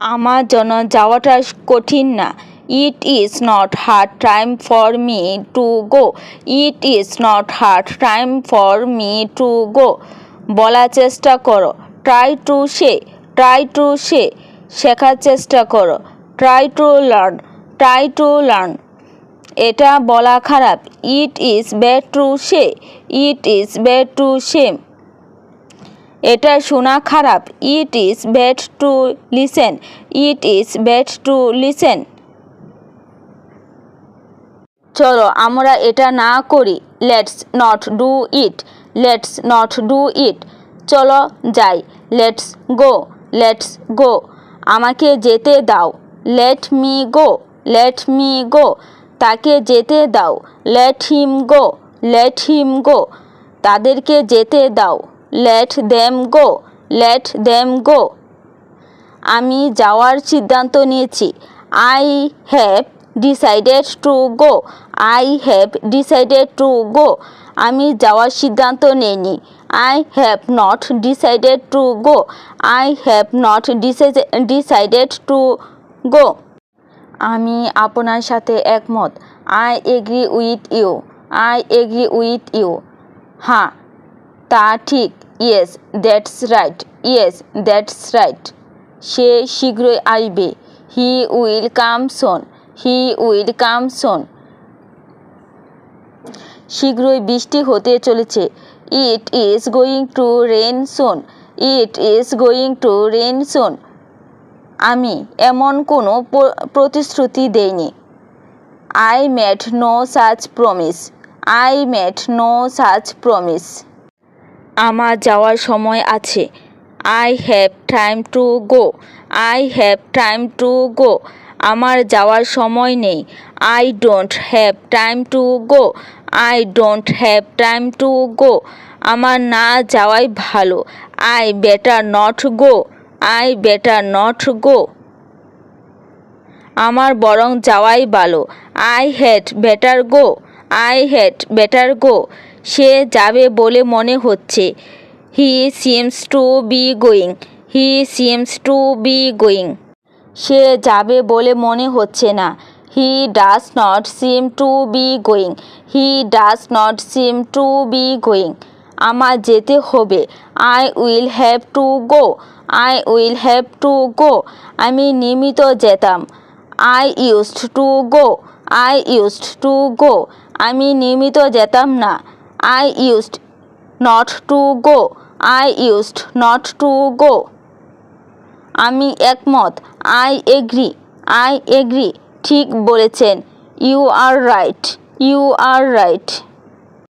আমার জন্য যাওয়াটা কঠিন না। It is not hard time for me to go it is not hard time for me to go বলার চেষ্টা করো। Try to say try to say শেখার চেষ্টা করো। Try to learn try to learn এটা বলা খারাপ। It is bad to say it is bad to same এটা শোনা খারাপ। It is bad to listen it is bad to listen চলো, আমরা এটা না করি। Let's not do it let's not do it চলো, যাই। লেটস গো লেটস গো আমাকে যেতে দাও। Let me go let me go তাকে যেতে দাও। Let him go let him গো তাদেরকে যেতে দাও। Let them go let them go আমি যাওয়ার সিদ্ধান্ত নিয়েছি। I have decided to go I have decided to go আমি যাওয়ার সিদ্ধান্ত নিইনি। I have not decided to go I have not decided to go আমি আপনার সাথে একমত। I agree with you I agree with you হ্যাঁ তা ঠিক yes that's right yes that's right সে শীঘ্রই আসবে। He will come soon he will come সোন শীঘ্রই বৃষ্টি হতে চলেছে। It is going to rain soon it is going to rain soon আমি এমন কোনো প্রতিশ্রুতি দেইনি। I made no such promise I made no such promise আমার যাওয়ার সময় আছে। I have time to go I have time to go আমার যাওয়ার সময় নেই। I don't have time to go I don't have time to go আমার না যাওয়াই ভালো। I better not go I better not go আমার বরং যাওয়াই ভালো। I had better go I had better go সে যাবে বলে মনে হচ্ছে। He seems to be going, he seems to be going. সে যাবে বলে মনে হচ্ছে না। He does not seem to be going, he does not seem to be going. আমার যেতে হবে। I will have to go, I will have to go. আমি নিয়মিত যেতাম। I used to go, I used to go. আমি নিয়মিত যেতাম না। I used not to go I used not to go আমি একমত। আই এগ্রি আই এগ্রি ঠিক বলেছেন। You are right you are right